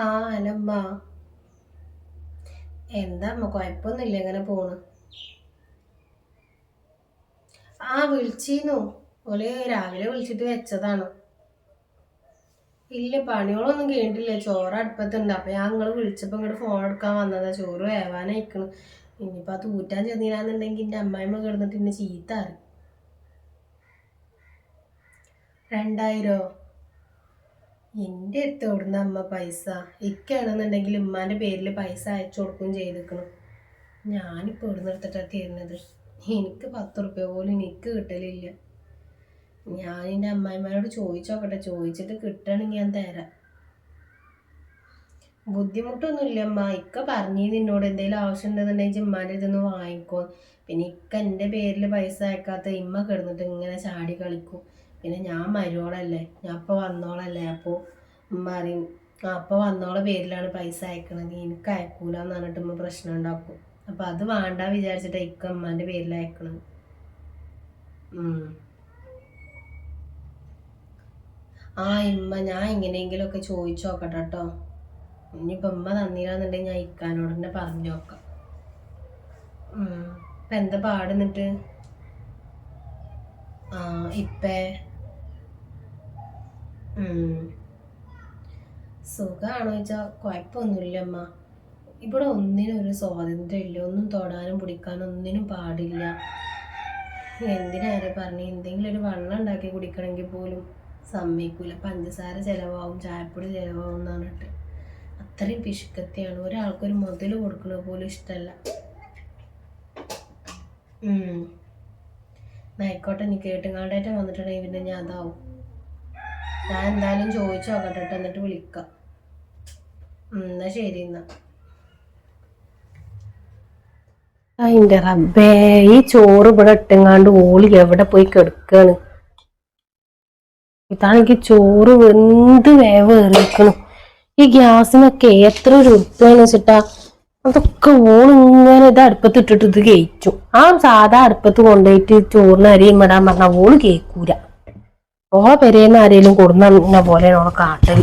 ആ അലമ്മ എന്താ അമ്മ കുഴപ്പമൊന്നുമില്ല എങ്ങനെ പോണു. ആ വിളിച്ചിരുന്നു ഓൽ രാവിലെ വിളിച്ചിട്ട് വെച്ചതാണ്. ഇല്ല പണികളൊന്നും കേട്ടില്ല ചോറ് അടുപ്പത്തുണ്ട്. അപ്പൊ ഞാൻ നിങ്ങൾ വിളിച്ചപ്പോ ഇങ്ങോട്ട് ഫോൺ എടുക്കാൻ വന്നതാ. ചോറ് വേവാനയക്കണ്. ഇനിയിപ്പൊ അത് ഊറ്റാൻ ചെന്നില്ലാന്നുണ്ടെങ്കിൽ എന്റെ അമ്മായിമ്മ കിടന്നിട്ട് എന്നെ ചീത്ത രണ്ടായിരോ? എന്റെ അടുത്ത് എവിടുന്ന അമ്മ പൈസ? ഇക്കാണെന്നുണ്ടെങ്കിൽ ഉമ്മാന്റെ പേരിൽ പൈസ അയച്ചു കൊടുക്കുകയും ചെയ്തിരിക്കണം ഞാനിപ്പോൾ എവിടുന്ന് എടുത്തിട്ടാണ് തരുന്നത്? എനിക്ക് പത്ത് റുപ്യ പോലും എനിക്ക് കിട്ടലില്ല. ഞാൻ എന്റെ അമ്മായിമാരോട് ചോദിച്ചോക്കട്ടെ. ചോദിച്ചിട്ട് കിട്ടണമെങ്കിൽ ഞാൻ തരാം. ബുദ്ധിമുട്ടൊന്നുമില്ല അമ്മ. ഇക്ക പറഞ്ഞു നിന്നോട് എന്തെങ്കിലും ആവശ്യം ഉണ്ടെന്നുണ്ടെങ്കിൽ ഉമ്മാന്റെ ഇതൊന്ന് വാങ്ങിക്കോ. പിന്നെ ഇക്ക എന്റെ പേരിൽ പൈസ അയക്കാത്ത ഇമ്മ കിടന്നിട്ട് ഇങ്ങനെ ചാടി കളിക്കും. പിന്നെ ഞാൻ മരുവോളല്ലേ ഞാൻ അപ്പോൾ വന്നോളല്ലേ? അപ്പോൾ ഉമ്മ അറിയും ആ അപ്പോൾ വന്നോളെ പേരിലാണ് പൈസ അയക്കണത്. എനിക്ക് അയക്കൂല എന്ന് പറഞ്ഞിട്ട് ഉമ്മ പ്രശ്നം ഉണ്ടാക്കും. അപ്പം അത് വേണ്ട വിചാരിച്ചിട്ട് ഇക്ക ഉമ്മാന്റെ പേരിൽ അയക്കണത്. ആ ഇമ്മ ഞാൻ എങ്ങനെയെങ്കിലുമൊക്കെ ചോദിച്ചു നോക്കട്ടെ കേട്ടോ. ഇനിയിപ്പോൾ ഉമ്മ തന്നില്ലാന്നുണ്ടെങ്കിൽ ഞാൻ ഇക്കാനോട് തന്നെ പറഞ്ഞു നോക്കാം. ഇപ്പം എന്താ പാടുന്നിട്ട് ആ ഇപ്പേ സുഖമാണോ ചോദിച്ചാൽ കുഴപ്പമൊന്നുമില്ല അമ്മ ഇവിടെ ഒന്നിനും ഒരു സ്വാതന്ത്ര്യം ഇല്ല. ഒന്നും തൊടാനും പിടിക്കാനും ഒന്നിനും പാടില്ല. എന്തിനാരെ പറഞ്ഞു? എന്തെങ്കിലും ഒരു വെള്ളം ഉണ്ടാക്കി കുടിക്കണമെങ്കിൽ പോലും സമ്മതിക്കൂല. പഞ്ചസാര ചിലവാകും ചായപ്പൊടി ചിലവാകും എന്ന് അത്രയും പിശുക്കത്തെയാണ്. ഒരാൾക്കൊരു മുതൽ കൊടുക്കുന്നത് പോലും ഇഷ്ടമല്ല ആയിക്കോട്ടെ നീ കേട്ടുങ്ങാണ്ടായിട്ട് വന്നിട്ടുണ്ടെങ്കിൽ പിന്നെ ഞാൻ അതാവും. ഞാൻ എന്തായാലും ചോദിച്ചു നോക്കട്ടെ എന്നിട്ട് വിളിക്കാം. എന്നാ ശരി എന്നാ. അതിന്റെ റബ്ബേ ഈ ചോറ് ഇവിടെ ഇട്ടെങ്ങാണ്ട് ഓളി എവിടെ പോയി കിടക്കാണ്? ഇതാണെങ്കിൽ ചോറ് വെന്ത് വേവ് ഏറിയിരിക്കണു ഈ ഗ്യാസിനൊക്കെ എത്ര ഒരു രുപ്പാന്ന് വെച്ചിട്ടാ അതൊക്കെ ഓളിങ്ങനെ ഇത് അടുപ്പത്ത് ഇട്ടിട്ട് ഇത് കേച്ചു ആ സാധാ അടുപ്പത്ത് കൊണ്ടുപോയിട്ട് ചോറിന് അരിയും ഇടാൻ പറഞ്ഞാൽ ഓൾ കേക്കൂല. ഓളെ പെരേന്ന് ആരേലും കൊടുന്ന പോലെ ഓളെ കാട്ടൽ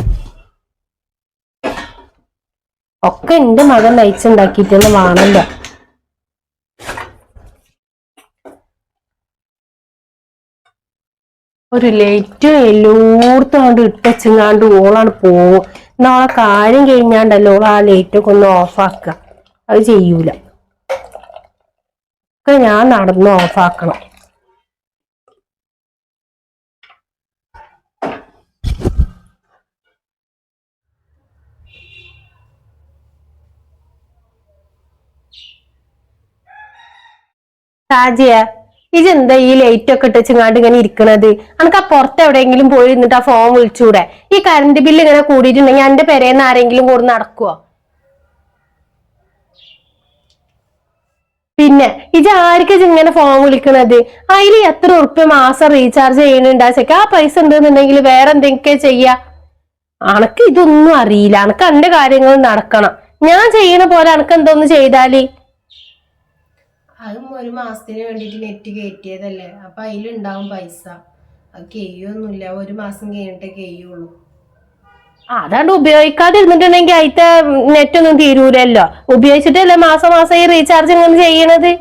ഒക്കെ എന്റെ മകൻ നയിച്ചുണ്ടാക്കിയിട്ടൊന്നും വേണല്ലോ. ഒരു ലൈറ്റും എല്ലായിടത്തും കൊണ്ട് ഇട്ടച്ചങ്ങാണ്ട് ഓളാണ് പോവും. നാളെ കാര്യം കഴിഞ്ഞാണ്ടല്ലോ ഓൾ ആ ലൈറ്റൊക്കെ ഒന്ന് ഓഫാക്കുക അത് ചെയ്യൂല. ഒക്കെ ഞാൻ നടന്ന് ഓഫാക്കണം. ഷാജിയ ഇതെന്താ ഈ ലൈറ്റ് ഒക്കെ ഇട്ടച്ചിങ്ങാണ്ട് ഇങ്ങനെ ഇരിക്കണത്? അനക്ക് ആ പുറത്ത് എവിടെയെങ്കിലും പോയി ഇരുന്നിട്ട് ആ ഫോൺ വിളിച്ചൂടെ? ഈ കറണ്ട് ബില്ല് ഇങ്ങനെ കൂടിയിട്ടുണ്ടെങ്കിൽ എന്റെ പെരേന്ന് ആരെങ്കിലും കൂടെ നടക്കുവോ? പിന്നെ ഇത് ആർക്ക് ഇങ്ങനെ ഫോൺ വിളിക്കണത്? അതിൽ എത്ര ഉറുപ്പ്യ മാസം റീചാർജ് ചെയ്യണുണ്ടാച്ചൊക്കെ ആ പൈസ ഉണ്ടെന്നുണ്ടെങ്കിൽ വേറെ എന്തെങ്കിലും ചെയ്യാ? അനക്ക് ഇതൊന്നും അറിയില്ല. അനക്ക് എന്റെ കാര്യങ്ങൾ നടക്കണം. ഞാൻ ചെയ്യണ പോലെ അനക്ക് എന്തോന്ന് ചെയ്താൽ? അതും ഒരു മാസത്തിന് വേണ്ടിയിട്ട് നെറ്റ് കയറ്റിയതല്ലേ? അപ്പം അതിലുണ്ടാവും പൈസ. അത് കെയ്യൊന്നുമില്ല. ഒരു മാസം കഴിഞ്ഞിട്ടേ കെയ്യുള്ളൂ. അതാണ്ട് ഉപയോഗിക്കാതെ ഇരുന്നിട്ടുണ്ടെങ്കിൽ അതിത്തെ നെറ്റ് ഒന്നും തീരൂലല്ലോ. ഉപയോഗിച്ചിട്ടല്ലേ മാസം മാസം ഈ റീചാർജ് ഇങ്ങനെ ചെയ്യണത്?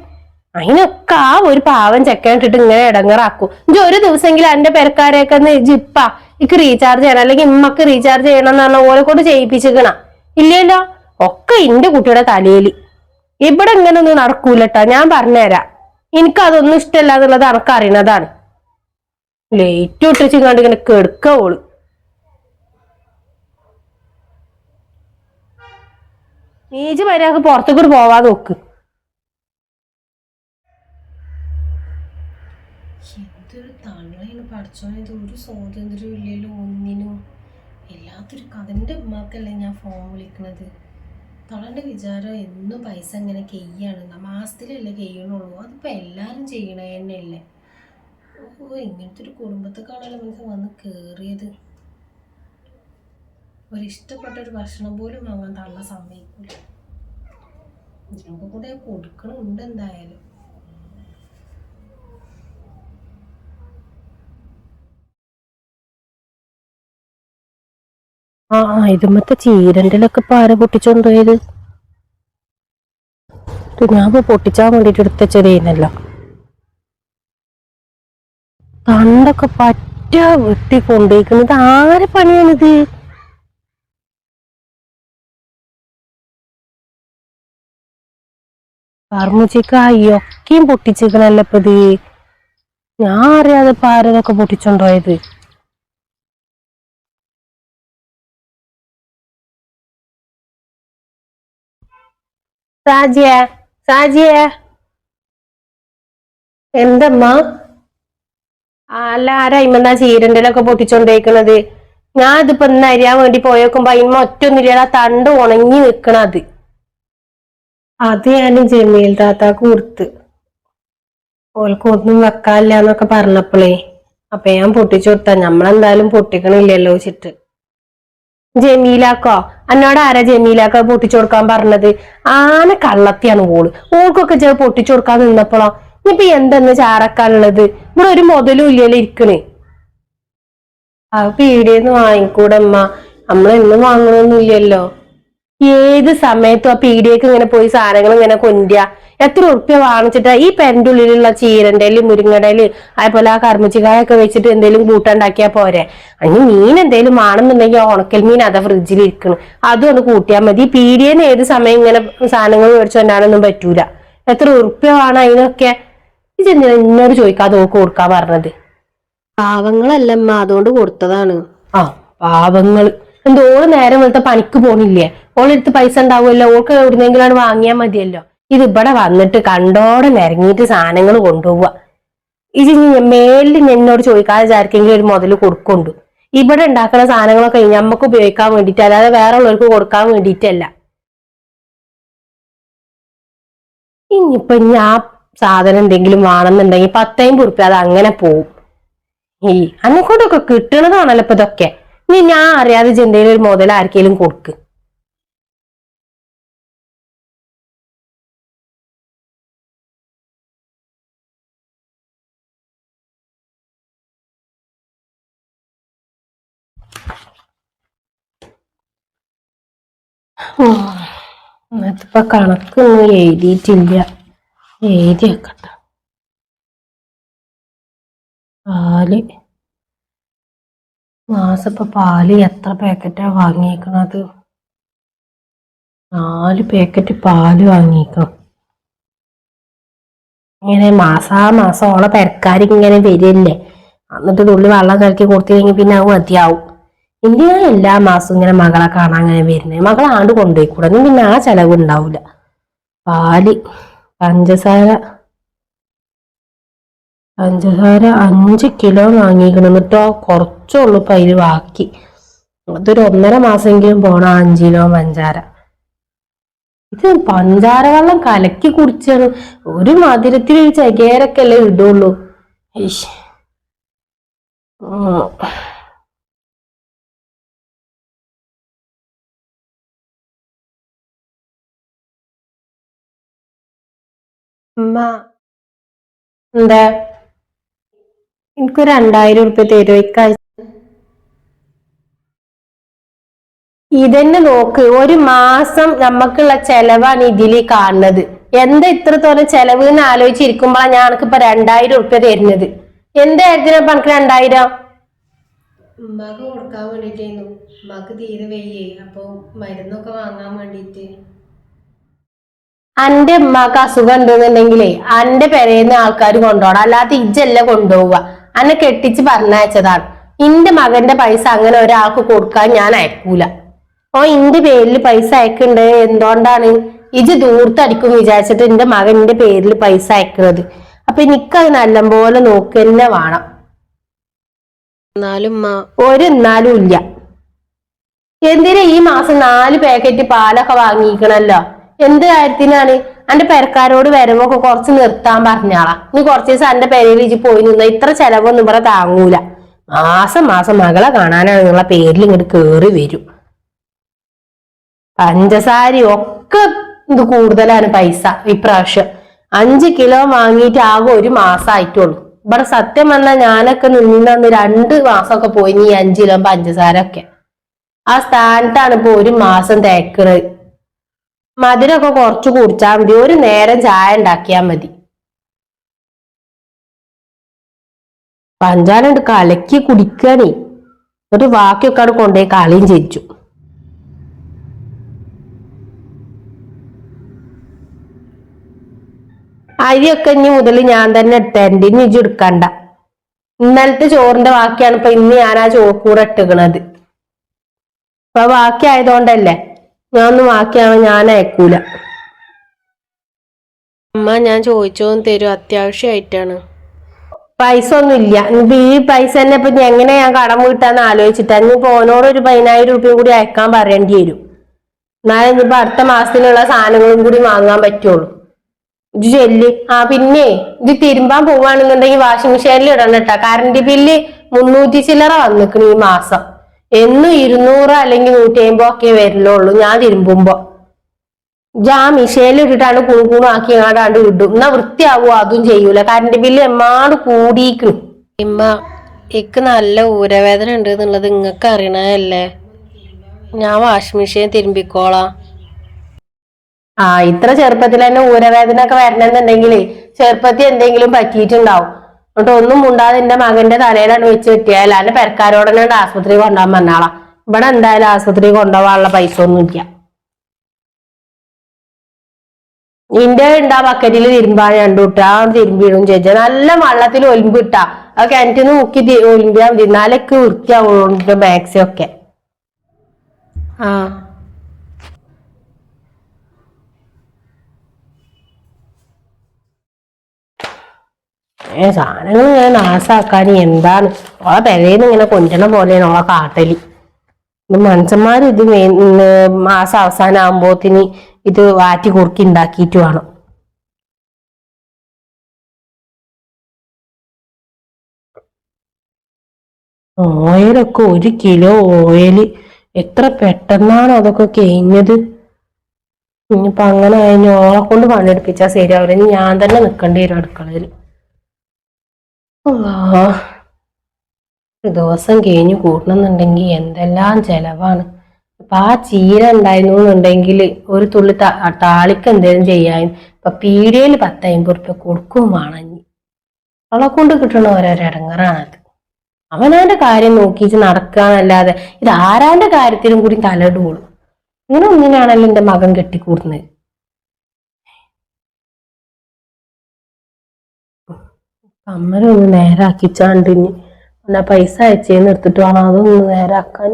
അതിനൊക്കെ ആ ഒരു പാവം ചെക്കനിട്ടിട്ട് ഇങ്ങനെ ഇടങ്ങറാക്കും. ഇഞ്ചി ഒരു ദിവസമെങ്കിലും എന്റെ പെരക്കാരെയൊക്കെ ഒന്ന് ജിപ്പ. ഇക്ക് റീചാർജ് ചെയ്യണം. അല്ലെങ്കിൽ ഇമ്മക്ക് റീചാർജ് ചെയ്യണം എന്ന് പറഞ്ഞ ഓരെ കൊണ്ട് ചെയ്യിപ്പിച്ചിക്കണ. ഇല്ലല്ലോ ഒക്കെ എന്റെ കുട്ടിയുടെ തലയിൽ. ഇവിടെ ഇങ്ങനെ ഒന്നും നടക്കൂലട്ടാ. ഞാൻ പറഞ്ഞുതരാം. എനിക്ക് അതൊന്നും ഇഷ്ടമല്ല എന്നുള്ളത് അനക്ക് അറിയണതാണ് ലേറ്റ് ഇട്ടിച്ച് കണ്ട് ഇങ്ങനെ കെടുക്ക ഓൾ. നീജ് മര്യാദയ്ക്ക് പുറത്തേക്കൂടെ പോവാൻ നോക്ക്. പഠിച്ചോനെ ഒരു സ്വാതന്ത്ര്യം ഇല്ലല്ലോ ഒന്നിനും. എല്ലാത്തൊരു കഥന്റെ ഉമ്മാക്കല്ലേ ഞാൻ ഫോൺ വിളിക്കണത്. തളന്റെ വിചാരം എന്നും പൈസ ഇങ്ങനെ കെയ്യാണ്. മാസത്തിലല്ലേ കെയ്യണുള്ളൂ. അതിപ്പോൾ എല്ലാവരും ചെയ്യണേ തന്നെയല്ലേ? ഓ ഇങ്ങനത്തെ ഒരു കുടുംബത്തെ കാണാനും മനസ്സിൽ വന്ന് കയറിയത് ഒരിഷ്ടപ്പെട്ട ഒരു ഭക്ഷണം പോലും വാങ്ങാൻ തള്ള സമ്മതിക്കില്ല ഇതിനൊക്കെ കൂടെ കൊടുക്കണമുണ്ട് എന്തായാലും. ആ ഇതുമത്തെ ചീരണ്ടിലൊക്കെ ഇപ്പൊ ആരെ പൊട്ടിച്ചോണ്ടുപോയത് ഇത് ഞാൻ ഇപ്പൊ പൊട്ടിച്ചാൻ വേണ്ടിട്ട് എടുത്ത ചെറിയല്ല തണ്ടൊക്കെ പറ്റ വെട്ടി കൊണ്ടുപോയിക്കുന്നത് ആരെ പണിയാണിത്? കർമ്മച്ചിക്കായൊക്കെയും പൊട്ടിച്ചിക്കണല്ലോ ഇപ്പൊ ഇത്. ഞാൻ അറിയാതെ ഇപ്പൊ ആരതൊക്കെ പൊട്ടിച്ചോണ്ടോയത്. സാജിയ സാജിയ. എന്തമ്മ? അല്ല ആരാ ഇമ്മന്നാ ചീരണ്ടലൊക്കെ പൊട്ടിച്ചോണ്ടേക്കണത്? ഞാൻ അതിപ്പോ ഇന്ന് അരിയാൻ വേണ്ടി പോയേക്കുമ്പോ ഇമ്മ ഒറ്റൊന്നുമില്ല ആ തണ്ട് ഉണങ്ങി നിക്കണത്. അത് ഞാൻ ജമീൽ താത്താക്ക് കൊടുത്ത്. ഓൾക്ക് ഒന്നും വെക്കാനില്ല എന്നൊക്കെ പറഞ്ഞപ്പോളേ. അപ്പൊ ഞാൻ പൊട്ടിച്ചു കൊടുത്താ. നമ്മളെന്തായാലും പൊട്ടിക്കണില്ലല്ലോ വെച്ചിട്ട്. ജമീലാക്കോ? എന്നോട് ആരാ ജമീലാക്ക പൊട്ടിച്ചു കൊടുക്കാൻ പറഞ്ഞത്? ആന കള്ളത്തിയാണ് ഓൾ. ഓൾക്കൊക്കെ ചെ പൊട്ടിച്ചു കൊടുക്കാൻ നിന്നപ്പോളോ? ഇനിയിപ്പൊ എന്തെന്ന് ചാറക്കാനുള്ളത് ഇവിടെ ഒരു മുതലും ഇല്ലല്ലോ ഇരിക്കണേ. ആ പീടിയെന്ന് വാങ്ങിക്കൂടെ അമ്മ നമ്മളെന്നും വാങ്ങണമൊന്നും ഇല്ലല്ലോ. ഏത് സമയത്തും ആ പീടിയേക്ക് ഇങ്ങനെ പോയി സാധനങ്ങൾ ഇങ്ങനെ കൊണ്ടുക എത്ര ഉറുപ്പ്യ വാങ്ങിച്ചിട്ടാ ഈ പെരന്റെ ഉള്ളിലുള്ള ചീരണ്ടേൽ മുരിങ്ങടേൽ അതേപോലെ ആ കർമ്മച്ചിക്കായൊക്കെ വെച്ചിട്ട് എന്തെങ്കിലും കൂട്ടുണ്ടാക്കിയാ പോരെ. അതിന് മീൻ എന്തെങ്കിലും വേണമെന്നുണ്ടെങ്കിൽ ആ ഉണക്കൽ മീൻ അതാ ഫ്രിഡ്ജിൽ ഇരിക്കണം. അതും ഒന്ന് കൂട്ടിയാൽ മതി. ഈ പീടിയേന്ന് ഏത് സമയം ഇങ്ങനെ സാധനങ്ങൾ മേടിച്ചോണ്ടാനൊന്നും പറ്റൂല. എത്ര ഉറുപ്പ്യ വേണം അതിനൊക്കെ? ഇത് എന്നോട് ചോദിക്കാതെ ഓക്ക് കൊടുക്കാൻ പറഞ്ഞത്. പാവങ്ങളല്ലമ്മ അതുകൊണ്ട് കൊടുത്തതാണ്. ആ പാവങ്ങൾ. എന്തോ ഓൾ നേരം വെളുത്ത പണിക്ക് പോണില്ലേ? ഓളെടുത്ത് പൈസ ഉണ്ടാവുമല്ലോ? ഓൾക്ക് എവിടുന്നെങ്കിലാണ് വാങ്ങിയാൽ മതിയല്ലോ? ഇത് ഇവിടെ വന്നിട്ട് കണ്ടോടെ നിരങ്ങിയിട്ട് സാധനങ്ങൾ കൊണ്ടുപോവുക ഇത് മേലിൽ എന്നോട് ചോദിക്കാതെ വിചാരിക്കെങ്കിലും ഒരു മുതൽ കൊടുക്കുന്നുണ്ട്. ഇവിടെ ഉണ്ടാക്കുന്ന സാധനങ്ങളൊക്കെ നമുക്ക് ഉപയോഗിക്കാൻ വേണ്ടിയിട്ട് അല്ലാതെ വേറെ ഉള്ളവർക്ക് കൊടുക്കാൻ വേണ്ടിയിട്ടല്ല. ഇനിയിപ്പൊ ഇനി ആ സാധനം എന്തെങ്കിലും വേണമെന്നുണ്ടെങ്കിൽ പത്തൈമ്പത് കുറിപ്പ് അത് അങ്ങനെ പോവും. ഈ അന്നെക്കൊണ്ടൊക്കെ കിട്ടണതാണല്ലോ ഇപ്പൊ ഇതൊക്കെ. ഇനി ഞാൻ അറിയാതെ എന്തെങ്കിലും ഒരു മുതൽ ആർക്കെങ്കിലും കൊടുക്ക്. ഇന്നത്തിപ്പോ കണക്കൊന്നും എഴുതിയിട്ടില്ല. എഴുതി വെക്കട്ടെ. പാൽ മാസം പാൽ എത്ര പാക്കറ്റാ വാങ്ങിയേക്കണത്? നാല് പാക്കറ്റ് പാൽ വാങ്ങിയേക്കണം ഇങ്ങനെ മാസാ മാസം ഓളെ ഇങ്ങനെ വരില്ലേ? എന്നിട്ട് തുള്ളി വെള്ളം കലക്കി കൊടുത്തില്ലെങ്കിൽ പിന്നെ അത് മതിയാവും. എന്തിനാ എല്ലാ മാസവും ഇങ്ങനെ മകളെ കാണാൻ അങ്ങനെ വരുന്നത് മകളാണ്ട് കൊണ്ടുപോയിക്കൂടെ. പിന്നെ ആ ചെലവ് ഉണ്ടാവില്ല പാൽ പഞ്ചസാര പഞ്ചസാര അഞ്ച് കിലോ വാങ്ങിക്കണം എന്നിട്ടോ കുറച്ചുള്ളൂ ഇപ്പം അതിൽ ബാക്കി. അതൊരു ഒന്നര മാസമെങ്കിലും പോണം അഞ്ച് കിലോ പഞ്ചാര ഇത് പഞ്ചാര വെള്ളം കലക്കി കുടിച്ചാണ്. ഒരു മധുരത്തിൽ ഒരു ചകേരൊക്കെ അല്ലേ ഇടുള്ളൂ. എന്താ? എനിക്കൊരു രണ്ടായിരം ഉറുപ്പ്യ തരുമോ ഇക്കാഴ്ച ഇതന്നെ നോക്ക്. ഒരു മാസം നമുക്കുള്ള ചെലവാണ് ഇതിൽ കാണുന്നത്. എന്താ ഇത്രത്തോളം ചെലവ് എന്ന് ആലോചിച്ചിരിക്കുമ്പോഴാണ് ഞാൻ ഇപ്പൊ രണ്ടായിരം ഉറുപ്പ്യ തരുന്നത്. എന്താ കാര്യത്തിനാ ഇപ്പൊ എനിക്ക് രണ്ടായിരം? ഉമ്മാക്ക് കൊടുക്കാൻ വേണ്ടിട്ടായിരുന്നു ഉമ്മാക്ക് തീരെ വയ്യേ. അപ്പൊ മരുന്നൊക്കെ വാങ്ങാൻ വേണ്ടിട്ട്. അന്റെ ഉമ്മാക്ക് അസുഖം ഉണ്ടെന്നുണ്ടെങ്കിലേ അന്റെ പെരേന്ന് ആൾക്കാർ കൊണ്ടുപോകണം അല്ലാതെ ഇജ്ജല്ല കൊണ്ടുപോവുക അന്നെ കെട്ടിച്ച് പറഞ്ഞയച്ചതാണ്. ഇന്റെ മകന്റെ പൈസ അങ്ങനെ ഒരാൾക്ക് കൊടുക്കാൻ ഞാൻ അയക്കൂല. ഓ ഇന്റെ പേരിൽ പൈസ അയക്കണ്ട്. എന്തുകൊണ്ടാണ്? ഇജ് ദൂർത്തടിക്കും വിചാരിച്ചിട്ട് എന്റെ മകൻ എന്റെ പേരിൽ പൈസ അയക്കുന്നത് അപ്പൊ എനിക്കത് നല്ലപോലെ നോക്കന്നെ വേണം. എന്നാലും ഉമ്മ ഒരു എന്നാലും ഇല്ല. എന്തിനാ ഈ മാസം നാല് പാക്കറ്റ് പാലൊക്കെ വാങ്ങിക്കണല്ലോ? എന്ത് കാര്യത്തിനാണ്? അന്റെ പെരക്കാരോട് വരുമ്പോ കുറച്ച് നിർത്താൻ പറഞ്ഞാളാ. നീ കുറച്ച് ദിവസം അന്റെ പെരയിൽ ഇജ്ജ് പോയി നിന്ന ഇത്ര ചെലവൊന്നും ഇവിടെ താങ്ങൂല. മാസം മാസം മകളെ കാണാനാണ് നിങ്ങളെ പേരിൽ ഇങ്ങോട്ട് കേറി വരും. പഞ്ചസാരി ഒക്കെ ഇത് കൂടുതലാണ് പൈസ ഇപ്രാവശ്യം അഞ്ച് കിലോ വാങ്ങിയിട്ട് ആകെ ഒരു മാസം മാസമായിട്ടുള്ളൂ ഇവിടെ സത്യം പറഞ്ഞാൽ ഞാനൊക്കെ നിന്നന്ന് രണ്ട് മാസമൊക്കെ പോയി നീ അഞ്ച് കിലോ പഞ്ചസാര ഒക്കെ ആ സ്ഥാനത്താണ് ഇപ്പൊ ഒരു മാസം തേക്കണത്. മധുരമൊക്കെ കുറച്ച് കുടിച്ചാൽ മതി. ഒരു നേരം ചായ ഉണ്ടാക്കിയാൽ മതി. പഞ്ചാരണ്ട് കലക്കി കുടിക്കാനേ. ഒരു ബാക്കിയൊക്കെ അവിടെ കൊണ്ടുപോയി കളിയും ചെയ്യിച്ചു. അരിയൊക്കെ ഇനി മുതൽ ഞാൻ തന്നെ ഇട്ടേണ്ട ഇനി ഇജ്ജ് എടുക്കണ്ട. ഇന്നലത്തെ ചോറിന്റെ ബാക്കിയാണ്. ഇപ്പൊ ഇന്ന് ഞാൻ ആ ചോക്കൂടെ ഇട്ടുകണത് ഇപ്പൊ ബാക്കി ആയതുകൊണ്ടല്ലേ ഞാൻ ഒന്ന് ബാക്കിയാണ് ഞാൻ അയക്കൂല. അമ്മ ഞാൻ ചോദിച്ചോന്ന് തരും അത്യാവശ്യമായിട്ടാണ് പൈസ ഒന്നും ഇല്ല ഇനിയിപ്പൊ ഈ പൈസ തന്നെ ഇപ്പൊ എങ്ങനെ ഞാൻ കടം വീട്ടാന്ന് ആലോചിച്ചിട്ടാ. ഇനിയിപ്പോ ഓനോട് ഒരു പതിനായിരം രൂപയും കൂടി അയക്കാൻ പറയേണ്ടി വരും. എന്നാലും ഇനിയിപ്പോ അടുത്ത മാസത്തിലുള്ള സാധനങ്ങളും കൂടി വാങ്ങാൻ പറ്റുള്ളൂ. ഇത് ചെല്ല്. ആ പിന്നെ ഇത് തിരുമ്പാൻ പോവാണെന്നുണ്ടെങ്കിൽ വാഷിംഗ് മെഷീനിൽ ഇടണം കേട്ടാ കറണ്ട് ബില്ല് മുന്നൂറ്റി ചില്ലറ വന്നിക്കണ് ഈ മാസം. എന്നും ഇരുന്നൂറ് അല്ലെങ്കിൽ നൂറ്റി അമ്പത് ഒക്കെ വരലുള്ളൂ ഞാൻ തിരുമ്പുമ്പോ. ജാ മിഷേലിട്ടിട്ടാണ് ഇട്ടിട്ടാണ് കുണുകുണു ആക്കി എങ്ങാണ്ടാണ്ട് ഇടും. എന്നാ വൃത്തിയാവോ അതും ചെയ്യൂല. കറണ്ട് ബില്ല് എമ്മാട് കൂടിയിരിക്കും ഇമ്മ എനിക്ക് നല്ല ഊരവേദന ഉണ്ട് എന്നുള്ളത് നിങ്ങൾക്ക് അറിയണല്ലേ ഞാൻ വാഷിംഗ് മെഷീൻ തിരുമ്പിക്കോളാം. ആ ഇത്ര ചെറുപ്പത്തിൽ തന്നെ ഊരവേദന ഒക്കെ വരണമെന്നുണ്ടെങ്കിൽ ചെറുപ്പത്തിൽ എന്തെങ്കിലും പറ്റിയിട്ടുണ്ടാവും. എന്നിട്ട് ഒന്നും മുണ്ടാതെ എന്റെ മകന്റെ തലയിലാണ് വെച്ച് കിട്ടിയ. അല്ലാണ്ട് പെരക്കാരോടനെ ആശുപത്രി കൊണ്ടുപോകാൻ പറഞ്ഞാളാ ഇവിടെ എന്തായാലും ആശുപത്രി കൊണ്ടുപോകാനുള്ള പൈസ ഒന്നും ഇല്ല. നിന്റെ ഉണ്ടാ ബക്കറ്റിൽ തിരുമ്പാൻ രണ്ടു ഇട്ട ആ തിരുമ്പിടും ചേച്ചി. നല്ല വെള്ളത്തിൽ ഒലിമ്പ് ഇട്ടാ. ആ നിന്ന് മുക്കി ഒലിമ്പിയാ മതി. നാലൊക്കെ വൃത്തിയാവുള്ളൂ മാക്സി ഒക്കെ. ആ. ഏ സാധനങ്ങൾ ഇങ്ങനെ നാശാക്കാൻ എന്താണ്? ഓളെ പെരേന്ന് ഇങ്ങനെ കൊഞ്ചണ പോലെയാണ് ഓളെ കാട്ടലി. മനുഷ്യന്മാർ ഇത് മാസം അവസാനം ആകുമ്പോത്തിന് ഇത് വാറ്റി കുറുക്കി ഉണ്ടാക്കിയിട്ട് വേണം. ഓയിലൊക്കെ ഒരു കിലോ ഓയിൽ എത്ര പെട്ടെന്നാണ് അതൊക്കെ കഴിഞ്ഞത്. ഇനിയിപ്പൊ അങ്ങനെ കഴിഞ്ഞ് ഓളെ കൊണ്ട് പണിയെടുപ്പിച്ചാൽ ശരിയാവില്ല ഞാൻ തന്നെ നിൽക്കേണ്ടി വരും അടുക്കളയിൽ ദിവസം കഴിഞ്ഞ് കൂട്ടണമെന്നുണ്ടെങ്കിൽ എന്തെല്ലാം ചെലവാണ്. അപ്പൊ ആ ചീര ഉണ്ടായിരുന്നു എന്നുണ്ടെങ്കിൽ ഒരു തുള്ളി താളിക്ക് എന്തേലും ചെയ്യാൻ ഇപ്പൊ പീടികയിൽ പത്ത് അമ്പത് റുപ്യ കൊടുക്കും വേണം അവളെ കൊണ്ട് കിട്ടണ ഓരോരടങ്ങറാണത് അവനവന്റെ കാര്യം നോക്കിച്ച് നടക്കുകയെന്നല്ലാതെ ഇത് ആരാന്റെ കാര്യത്തിലും കൂടി തലയിടുള്ളൂ ഇങ്ങനെ ഒന്നിനാണല്ലോ എന്റെ മകൻ കെട്ടിക്കൂടുന്നത്. അമ്മനൊന്ന് നേരാക്കിച്ചാണ്ട് ഇനി എന്നാ പൈസ അയച്ചേന്ന് എടുത്തിട്ട് വേണം അതൊന്ന് നേരാക്കാൻ.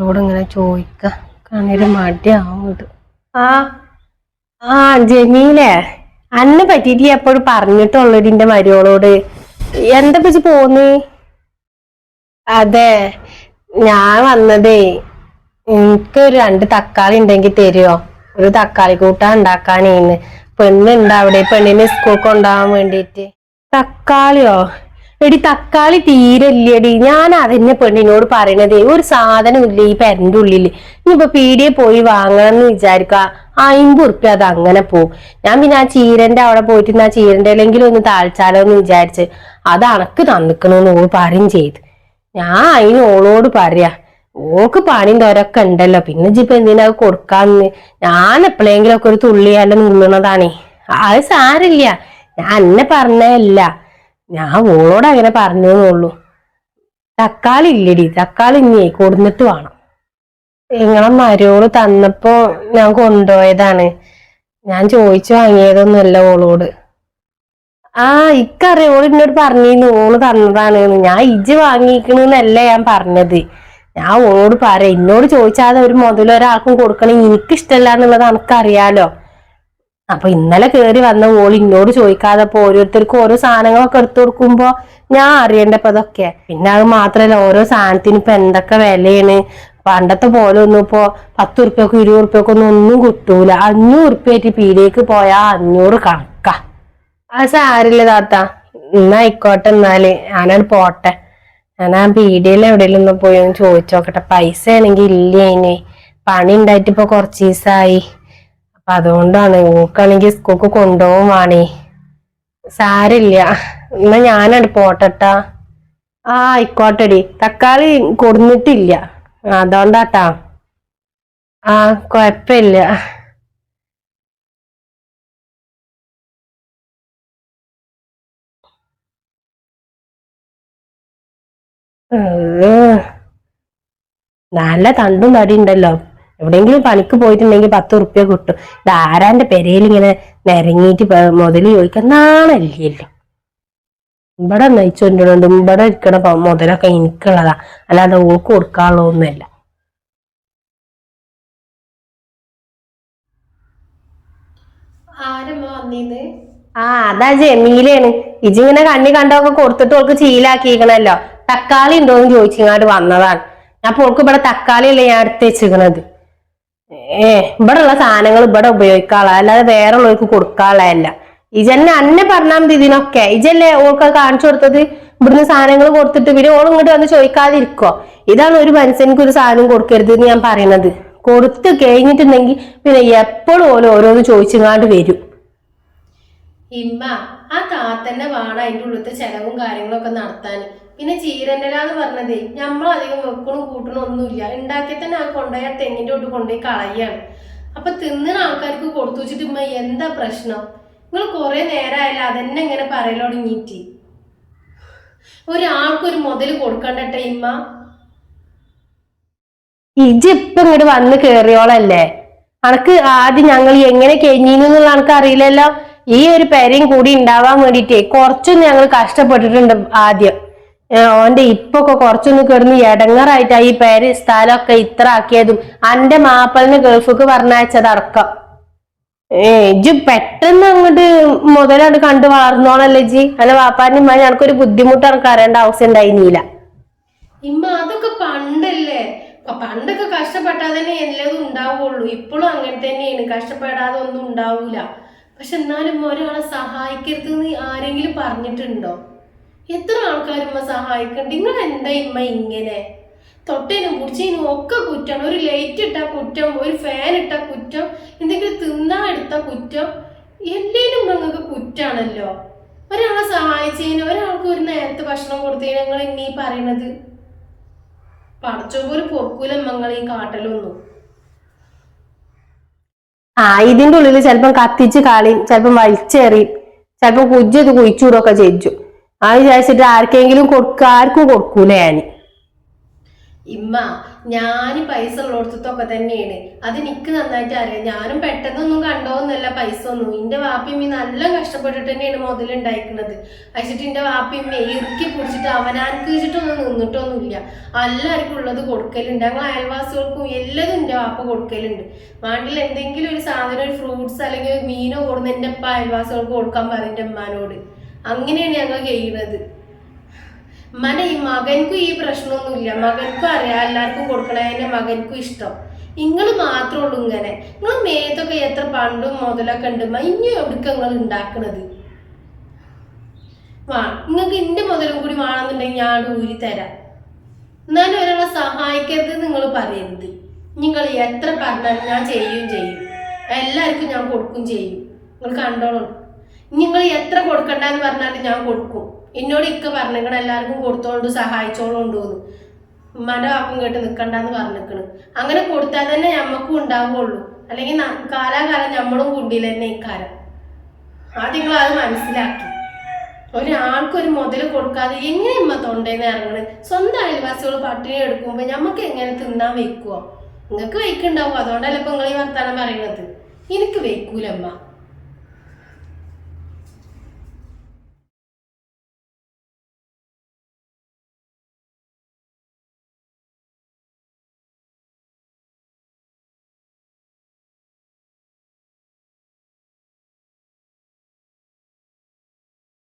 ോട് ഇങ്ങനെ ചോദിക്ക. കണ്ണീര് മടിയാവുന്നത്. ആ ആ ജമീലേ. അന്നെ പറ്റിയിട്ട് എപ്പോഴും പറഞ്ഞിട്ടുള്ളൂ മരിയോളോട് എന്താ പറ്റി പോന്ന് അതെ ഞാൻ വന്നതേ എനിക്ക് ഒരു രണ്ട് തക്കാളി ഉണ്ടെങ്കിൽ തരുമോ ഒരു തക്കാളി കൂട്ടാൻ ഉണ്ടാക്കാനേന്ന്. പെണ്ണുണ്ട് അവിടെ? പെണ്ണിന് സ്കൂൾ കൊണ്ടുപോകാൻ വേണ്ടിയിട്ട് തക്കാളിയോ? എടി തക്കാളി തീരെ ഇല്ലടി ഞാൻ അതന്നെ പെണ്ണിനോട് പറയണതേ ഒരു സാധനം ഇല്ല ഈ പെരന്റെ ഉള്ളിൽ ഇനിയിപ്പോ പീടിയെ പോയി വാങ്ങണം എന്ന് വിചാരിക്ക അമ്പത് ഉറുപ്പ്യ അത് അങ്ങനെ പോവും. ഞാൻ പിന്നെ ആ ചീരന്റെ അവിടെ പോയിട്ട് ആ ചീരന്റെ അല്ലെങ്കിൽ ഒന്ന് താഴ്ച്ചാലോ എന്ന് വിചാരിച്ച് അത് അണക്ക് തന്നിക്കണമെന്ന് ഓൾ പറയും ചെയ്ത്. ഞാൻ അതിന് ഓളോട് പറയാ ഓക്ക് പണിയും തോരൊക്കെ ഉണ്ടല്ലോ പിന്നെ ഇപ്പൊ എന്തിനാ കൊടുക്കാന്ന്? ഞാൻ എപ്പോഴെങ്കിലും ഒക്കെ ഒരു തുള്ളിയാലും നിന്നണതാണേ അത് സാരില്ല ഞാൻ എന്നെ പറഞ്ഞല്ല ഞാൻ ഓളോട് അങ്ങനെ പറഞ്ഞതേയുള്ളൂ തക്കാളി ഇല്ലടി തക്കാളി ഇനി കൊടുന്നിട്ട് വേണം. നിങ്ങളെ മരോൾ തന്നപ്പോ ഞാൻ കൊണ്ടുപോയതാണ്. ഞാൻ ചോദിച്ചു വാങ്ങിയതൊന്നുമല്ല ഓളോട്. ആ ഇക്കറിയ ഓൾ എന്നോട് പറഞ്ഞിരുന്നു ഓൾ തന്നതാണ് ഞാൻ ഇജ്ജ് വാങ്ങിക്കണെന്നല്ല ഞാൻ പറഞ്ഞത്. ഞാൻ ഓളോട് പറയാം എന്നോട് ചോദിച്ചാതെ ഒരു മുതലൊരാൾക്കും കൊടുക്കണേ എനിക്ക് ഇഷ്ടമല്ല എന്നുള്ളത് എനിക്കറിയാലോ അപ്പൊ ഇന്നലെ കേറി വന്ന ഓൾ ഇന്നോട് ചോദിക്കാതെ അപ്പൊ ഓരോരുത്തർക്കും ഓരോ സാധനങ്ങളൊക്കെ എടുത്തു കൊടുക്കുമ്പോ ഞാൻ അറിയണ്ടപ്പോ അതൊക്കെ പിന്നെ അത് മാത്രല്ല ഓരോ സാധനത്തിന് ഇപ്പൊ എന്തൊക്കെ വിലയാണ്? പണ്ടത്തെ പോലെ ഒന്നും ഇപ്പൊ പത്ത് ഉറുപ്പ്യക്കും ഇരുപത് ഉറുപ്പ്യക്കും ഒന്നും ഒന്നും കിട്ടൂല. അഞ്ഞൂറ് ഉറുപ്പ്യായിട്ട് പീടിയേക്ക് പോയാ അഞ്ഞൂറ് കണക്കാ. അത് സാരില്ല താത്ത? എന്നാ ആയിക്കോട്ടെ എന്നാൽ. ഞാനത് പോട്ടെ. ഞാൻ ആ എവിടെയെങ്കിലും ഒന്ന് പോയി ഒന്ന് ചോദിച്ചോക്കട്ടെ. പൈസ ആണെങ്കിൽ ഇല്ല ഇനി പണി ഉണ്ടായിട്ട് ഇപ്പൊ കുറച്ച് ദിവസമായി അപ്പൊ അതുകൊണ്ടാണ് ഓക്കാണെങ്കിൽ സ്കൂൾക്ക് കൊണ്ടുപോകും വാണേ. സാരില്ല. എന്നാ ഞാനട് പോട്ടട്ടാ. ആ ആയിക്കോട്ടെടി. തക്കാളി കൊടുന്നിട്ടില്ല. അതുകൊണ്ടാട്ടാ ആ കൊഴപ്പില്ല. നല്ല തണ്ടും തടി ഉണ്ടല്ലോ എവിടെയെങ്കിലും പണിക്ക് പോയിട്ടുണ്ടെങ്കിൽ പത്ത് ഉറുപ്പ്യ കിട്ടും. ഇത് ആരാന്റെ പെരയിൽ ഇങ്ങനെ നിരങ്ങിയിട്ട് മുതൽ ചോദിക്കാൻ? നാണല്ലല്ലോ ഇവിടെ നയിച്ചോണ്ടിട്ടുണ്ട് ഇവിടെ ഇരിക്കണ മുതലൊക്കെ എനിക്കുള്ളതാ. അല്ലാതെ ഓൾക്ക് കൊടുക്കാനുള്ള ഒന്നുമല്ല ആ അതാ ജമീലാണ്. ഇജിങ്ങനെ കണ്ണി കണ്ടൊക്കെ കൊടുത്തിട്ട് ഓൾക്ക് ചീലാക്കിക്കണല്ലോ തക്കാളി ഉണ്ടോ എന്ന് ചോദിച്ചിങ്ങാട് വന്നതാണ്. അപ്പൊ ഓൾക്ക് ഇവിടെ തക്കാളി അല്ലേ ഞാൻ എടുത്ത് വെച്ചിക്കണത് ഏ ഇവിടെ ഉള്ള സാധനങ്ങൾ ഇവിടെ ഉപയോഗിക്കാനുള്ള അല്ലാതെ വേറെ ഉള്ളവർക്ക് കൊടുക്കാനുള്ളതല്ല ഇജന്നെ അന്നെ പറഞ്ഞാൽ മതി ഇതിനൊക്കെ. ഇജല്ലേ ഓൾക്ക് കാണിച്ചു കൊടുത്തത്? ഇവിടുന്ന് സാധനങ്ങൾ കൊടുത്തിട്ട് പിന്നെ ഓൾ ഇങ്ങോട്ട് വന്ന് ചോദിക്കാതിരിക്കോ. ഇതാണ് ഒരു മനുഷ്യനിക്ക് ഒരു സാധനം കൊടുക്കരുത് എന്ന് ഞാൻ പറയുന്നത് കൊടുത്തു കഴിഞ്ഞിട്ടുണ്ടെങ്കിൽ പിന്നെ എപ്പോഴും ഓരോ ഓരോന്ന് ചോദിച്ചിങ്ങാണ്ട് വരും. ഇമ്മ ആ താത്തന്നെ വേണം അതിന്റെ ഉള്ളിലത്തെ ചെലവും കാര്യങ്ങളൊക്കെ നടത്താൻ. പിന്നെ ചീരന്റെലാന്ന് പറഞ്ഞതേ നമ്മൾ അധികം വെക്കണു കൂട്ടണോ ഒന്നുമില്ല. ഉണ്ടാക്കി തന്നെ ആ കൊണ്ടുപോയി ആ തെങ്ങിന്റെ തൊട്ട് കൊണ്ടുപോയി കളയാണ്. അപ്പൊ തിന്നുന്ന ആൾക്കാർക്ക് കൊടുത്തു വെച്ചിട്ട് ഇമ്മ എന്താ പ്രശ്നം? നിങ്ങൾ കുറെ നേരമായാലും അതെന്നെ ഇങ്ങനെ പറയലൊടുങ്ങിയിട്ട് ഒരാൾക്കൊരു മുതൽ കൊടുക്കണ്ടട്ടെ ഇമ്മ? ഇജ് ഇപ്പൊ ഇങ്ങോട്ട് വന്ന് കേറിയോളല്ലേ? അനക്ക് ആദ്യം ഞങ്ങൾ എങ്ങനെ കഴിഞ്ഞിന്നുള്ള അനക്ക് അറിയില്ലല്ലോ? ഈ ഒരു പെരയും കൂടി ഉണ്ടാവാൻ വേണ്ടിട്ടേ കുറച്ചൊന്നും ഞങ്ങൾ കഷ്ടപ്പെട്ടിട്ടുണ്ട് ആദ്യം. ഓന്റെ ഇപ്പൊക്കെ കുറച്ചൊന്ന് കിടന്ന് എടങ്ങറായിട്ടാ ഈ പേര് സ്ഥലമൊക്കെ ഇത്ര ആക്കിയതും. അന്റെ മാപ്പളിന് ഗൾഫിക്ക് പറഞ്ഞയച്ചതടക്കം. ഏ ഇജ് പെട്ടെന്ന് അങ്ങോട്ട് മുതലോട് കണ്ടു വളർന്നോളല്ലേ ജി അല്ല വാപ്പാന്റെ ഉമ്മ ഞങ്ങൾക്കൊരു ബുദ്ധിമുട്ട് എനിക്ക് അറിയേണ്ട ആവശ്യം ഉണ്ടായിരുന്നില്ല ഇമ്മ അതൊക്കെ പണ്ടല്ലേ? പണ്ടൊക്കെ കഷ്ടപ്പെട്ടാൽ തന്നെ എല്ലാതും ഉണ്ടാവുള്ളൂ. ഇപ്പോഴും അങ്ങനെ തന്നെയാണ്. കഷ്ടപ്പെടാതെ ഒന്നും ഉണ്ടാവൂല. പക്ഷെ എന്നാലും ഒരാളെ സഹായിക്കരുത് ആരെങ്കിലും പറഞ്ഞിട്ടുണ്ടോ? എത്ര ആൾക്കാരും ഉമ്മ സഹായിക്കണം നിങ്ങൾ എന്താ ഇമ്മ ഇങ്ങനെ? തൊട്ടേനും കുടിച്ചതിനും ഒക്കെ കുറ്റമാണ് ഒരു ലൈറ്റ് ഇട്ട കുറ്റം ഒരു ഫാൻ ഇട്ട കുറ്റം എന്തെങ്കിലും തിന്നാ എടുത്ത കുറ്റം. എല്ലേലും നിങ്ങൾക്ക് കുറ്റാണല്ലോ. ഒരാളെ സഹായിച്ചതിന് ഒരാൾക്ക് ഒരു നേരത്തെ ഭക്ഷണം കൊടുത്തതിന് നിങ്ങൾ ഇനി പറയണത്. പടച്ചോ പോലും പൊറക്കൂല ഈ കാട്ടലൊന്നും. ആ ഇതിന്റെ ഉള്ളിൽ ചിലപ്പം കത്തിച്ച് കളയും ചിലപ്പം വലിച്ചെറിയും ചിലപ്പം കുജ്ജത് കുഴിച്ചൂടൊക്കെ ചെയ്യിച്ചു. ആ വിചാരിച്ചിട്ട് ആർക്കെങ്കിലും കൊടുക്ക ആർക്കും കൊടുക്കൂല ഞാൻ. ഇമ്മ ഞാൻ പൈസ ഉള്ളിടത്തൊക്കെ തന്നെയാണ്. അത് എനിക്ക് നന്നായിട്ട് അറിയാം. ഞാനും പെട്ടെന്നൊന്നും കണ്ടോന്നല്ല പൈസ ഒന്നും. എന്റെ വാപ്പിയമ്മ നല്ല കഷ്ടപ്പെട്ടിട്ട് തന്നെയാണ് മുതലുണ്ടായിരിക്കുന്നത് അയച്ചിട്ട് എന്റെ വാപ്പിയമ്മ ഇറുക്കി പിടിച്ചിട്ട് അവനാർക്ക് വെച്ചിട്ടൊന്നും നിന്നിട്ടൊന്നുമില്ല. എല്ലാവർക്കും ഉള്ളത് കൊടുക്കലുണ്ട്. ഞങ്ങൾ അയൽവാസികൾക്കും എല്ലാതും എന്റെ വാപ്പ കൊടുക്കലുണ്ട്. വാണ്ടിൽ എന്തെങ്കിലും ഒരു സാധനം ഒരു ഫ്രൂട്ട്സ് അല്ലെങ്കിൽ മീനോ കൊടുന്ന് എന്റെ അയൽവാസികൾക്ക് കൊടുക്കാൻ പറയും എന്റെ ഉമ്മാനോട്. അങ്ങനെയാണ് ഞങ്ങൾ ചെയ്യുന്നത്. മന ഈ മകൻക്കും ഈ പ്രശ്നമൊന്നുമില്ല. മകൻക്കും അറിയാം എല്ലാവർക്കും കൊടുക്കണതിന്റെ മകൻക്കും ഇഷ്ടം. നിങ്ങൾ മാത്രമേ ഉള്ളൂ ഇങ്ങനെ. നിങ്ങൾ മേത്തൊക്കെ എത്ര പണ്ടും മുതലൊക്കെ ഉണ്ട് മഞ്ഞ എവിടേക്ക് നിങ്ങൾ ഉണ്ടാക്കണത്? വാ നിങ്ങൾക്ക് എന്റെ മുതലും കൂടി വേണമെന്നുണ്ടെങ്കിൽ ഞാൻ ഊരി തരാം. എന്നാലും ഒരാളെ സഹായിക്കരുത് നിങ്ങൾ പറയരുത്. നിങ്ങൾ എത്ര പറഞ്ഞാലും ഞാൻ ചെയ്യും ചെയ്യും. എല്ലാവർക്കും ഞാൻ കൊടുക്കും ചെയ്യും. നിങ്ങൾ കണ്ടോളൂ. നിങ്ങൾ എത്ര കൊടുക്കണ്ട എന്ന് പറഞ്ഞാൽ ഞാൻ കൊടുക്കും. എന്നോട് ഇക്ക പറഞ്ഞിരിക്കണം എല്ലാവർക്കും കൊടുത്തോണ്ട് സഹായിച്ചോളുണ്ട് എന്ന് വാക്കും കേട്ട് നിൽക്കണ്ടെന്ന് പറഞ്ഞിരിക്കണ് അങ്ങനെ കൊടുത്താൽ തന്നെ ഞമ്മക്കും ഉണ്ടാവുള്ളൂ. അല്ലെങ്കിൽ കാലാകാലം നമ്മളും കുണ്ടിയിൽ തന്നെ ഇക്കാരം ആദ്യം നിങ്ങൾ അത് മനസ്സിലാക്കി. ഒരാൾക്കൊരു മുതൽ കൊടുക്കാതെ എങ്ങനെ ഇമ്മ തൊണ്ടേന്ന് ഇറങ്ങണ്? സ്വന്തം അയൽവാസികൾ പട്ടിണി എടുക്കുമ്പോൾ ഞമ്മക്ക് എങ്ങനെ തിന്നാൻ വെക്കുവോ നിങ്ങൾക്ക് വെക്കുണ്ടാവും അതുകൊണ്ടല്ലേ ഇപ്പൊ നിങ്ങൾ ഈ വർത്താനം പറയണത് എനിക്ക് വെക്കൂലമ്മ